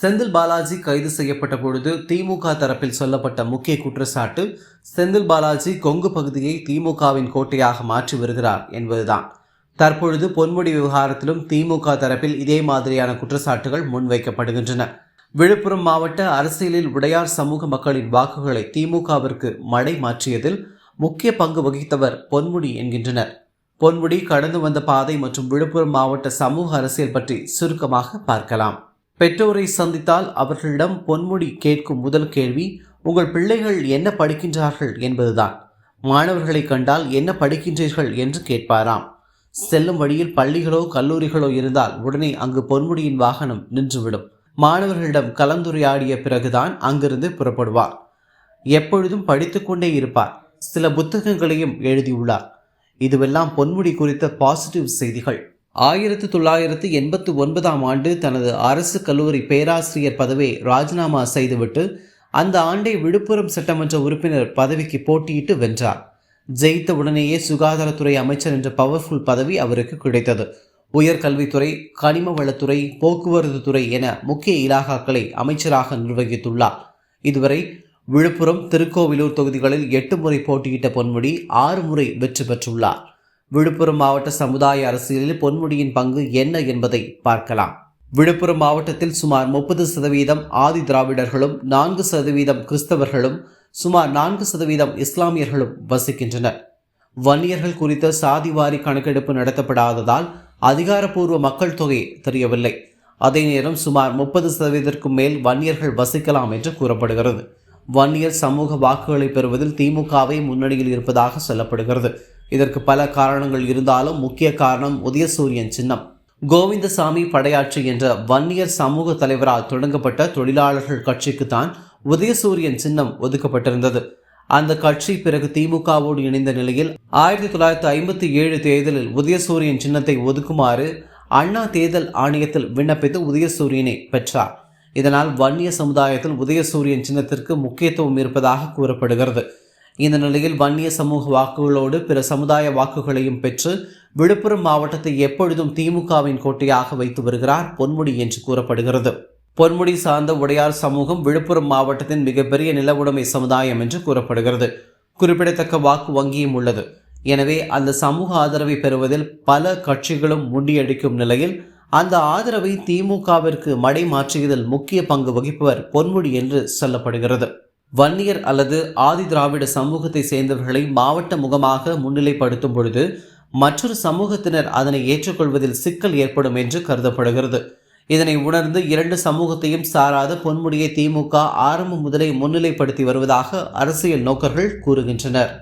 செந்தில் பாலாஜி கைது செய்யப்பட்ட பொழுது திமுக தரப்பில் சொல்லப்பட்ட முக்கிய குற்றச்சாட்டு செந்தில் பாலாஜி கொங்கு பகுதியை திமுகவின் கோட்டையாக மாற்றி வருகிறார் என்பதுதான். தற்பொழுது பொன்முடி விவகாரத்திலும் திமுக தரப்பில் இதே மாதிரியான குற்றச்சாட்டுகள் முன்வைக்கப்படுகின்றன. விழுப்புரம் மாவட்ட அரசியலில் உடையார் சமூக மக்களின் வாக்குகளை திமுகவிற்கு மடை மாற்றியதில் முக்கிய பங்கு வகித்தவர் பொன்முடி என்கின்றனர். பொன்முடி கடந்து வந்த பாதை மற்றும் விழுப்புரம் மாவட்ட சமூக அரசியல் பற்றி சுருக்கமாக பார்க்கலாம். பெற்றோரை சந்தித்தால் அவர்களிடம் பொன்முடி கேட்கும் முதல் கேள்வி உங்கள் பிள்ளைகள் என்ன படிக்கின்றார்கள்? என்பதுதான். மாணவர்களை கண்டால் என்ன படிக்கின்றீர்கள்? என்று கேட்பாராம். செல்லும் வழியில் பள்ளிகளோ கல்லூரிகளோ இருந்தால் உடனே அங்கு பொன்முடியின் வாகனம் நின்றுவிடும். மாணவர்களிடம் கலந்துரையாடிய பிறகுதான் அங்கிருந்து புறப்படுவார். எப்பொழுதும் படித்துக்கொண்டே இருப்பார். சில புத்தகங்களையும் எழுதியுள்ளார். இதுவெல்லாம் பொன்முடி குறித்த பாசிட்டிவ் செய்திகள். ஆயிரத்து தொள்ளாயிரத்து எண்பத்து ஒன்பதாம் ஆண்டு தனது அரசு கல்லூரி பேராசிரியர் பதவியை ராஜினாமா செய்துவிட்டு அந்த ஆண்டை விழுப்புரம் சட்டமன்ற உறுப்பினர் பதவிக்கு போட்டியிட்டு வென்றார். ஜெயித்த உடனேயே சுகாதாரத்துறை அமைச்சர் என்ற பவர்ஃபுல் பதவி அவருக்கு கிடைத்தது. உயர்கல்வித்துறை கனிம வளத்துறை போக்குவரத்து துறை என முக்கிய இலாகாக்களை அமைச்சராக நிர்வகித்துள்ளார். இதுவரை விழுப்புரம் திருக்கோவிலூர் தொகுதிகளில் எட்டு முறை போட்டியிட்ட பொன்முடி ஆறு முறை வெற்றி பெற்றுள்ளார். விழுப்புரம் மாவட்ட சமுதாய அரசியலில் பொன்முடியின் பங்கு என்ன என்பதை பார்க்கலாம். விழுப்புரம் மாவட்டத்தில் சுமார் முப்பது சதவீதம் ஆதி திராவிடர்களும் நான்கு சதவீதம் கிறிஸ்தவர்களும் சுமார் நான்கு சதவீதம் இஸ்லாமியர்களும் வசிக்கின்றனர். வன்னியர்கள் குறித்த சாதிவாரி கணக்கெடுப்பு நடத்தப்படாததால் அதிகாரப்பூர்வ மக்கள் தொகை தெரியவில்லை. அதே நேரம் சுமார் முப்பது சதவீதத்திற்கும் மேல் வன்னியர்கள் வசிக்கலாம் என்று கூறப்படுகிறது. வன்னியர் சமூக வாக்குகளை பெறுவதில் திமுகவே முன்னணியில் இருப்பதாக சொல்லப்படுகிறது. இதற்கு பல காரணங்கள் இருந்தாலும் முக்கிய காரணம் உதயசூரியன் சின்னம். கோவிந்தசாமி படையாட்சி என்ற வன்னியர் சமூக தலைவரால் தொடங்கப்பட்ட தொழிலாளர்கள் கட்சிக்கு தான் உதயசூரியன் சின்னம் ஒதுக்கப்பட்டிருந்தது. அந்த கட்சி பிறகு திமுகவோடு இணைந்த நிலையில் ஆயிரத்தி தொள்ளாயிரத்தி ஐம்பத்தி ஏழு தேர்தலில் உதயசூரியன் சின்னத்தை ஒதுக்குமாறு அண்ணா தேர்தல் ஆணையத்தில் விண்ணப்பித்து உதயசூரியனை பெற்றார். இதனால் வன்னிய சமுதாயத்தில் உதயசூரியன் சின்னத்திற்கு முக்கியத்துவம் இருப்பதாக கூறப்படுகிறது. இந்த நிலையில் வன்னிய சமூக வாக்குகளோடு பிற சமுதாய வாக்குகளையும் பெற்று விழுப்புரம் மாவட்டத்தை எப்பொழுதும் திமுகவின் கோட்டையாக வைத்து வருகிறார் பொன்முடி என்று கூறப்படுகிறது. பொன்முடி சார்ந்த உடையார் சமூகம் விழுப்புரம் மாவட்டத்தின் மிகப்பெரிய நிலவுடைமை சமுதாயம் என்று கூறப்படுகிறது. குறிப்பிடத்தக்க வாக்கு வங்கியும் உள்ளது. எனவே அந்த சமூக ஆதரவை பெறுவதில் பல கட்சிகளும் முண்டியடிக்கும் நிலையில் அந்த ஆதரவை திமுகவிற்கு மடை மாற்றியதில் முக்கிய பங்கு வகிப்பவர் பொன்முடி என்று சொல்லப்படுகிறது. வன்னியர் அல்லது ஆதி திராவிட சமூகத்தை சேர்ந்தவர்களை மாவட்ட முகமாக முன்னிலைப்படுத்தும் பொழுது மற்றொரு சமூகத்தினர் அதனை ஏற்றுக்கொள்வதில் சிக்கல் ஏற்படும் என்று கருதப்படுகிறது. இதனை உணர்ந்து இரண்டு சமூகத்தையும் சாராத பொன்முடியை திமுக ஆரம்பம் முதலே முன்னிலைப்படுத்தி வருவதாக அரசியல் நோக்கர்கள் கூறுகின்றனர்.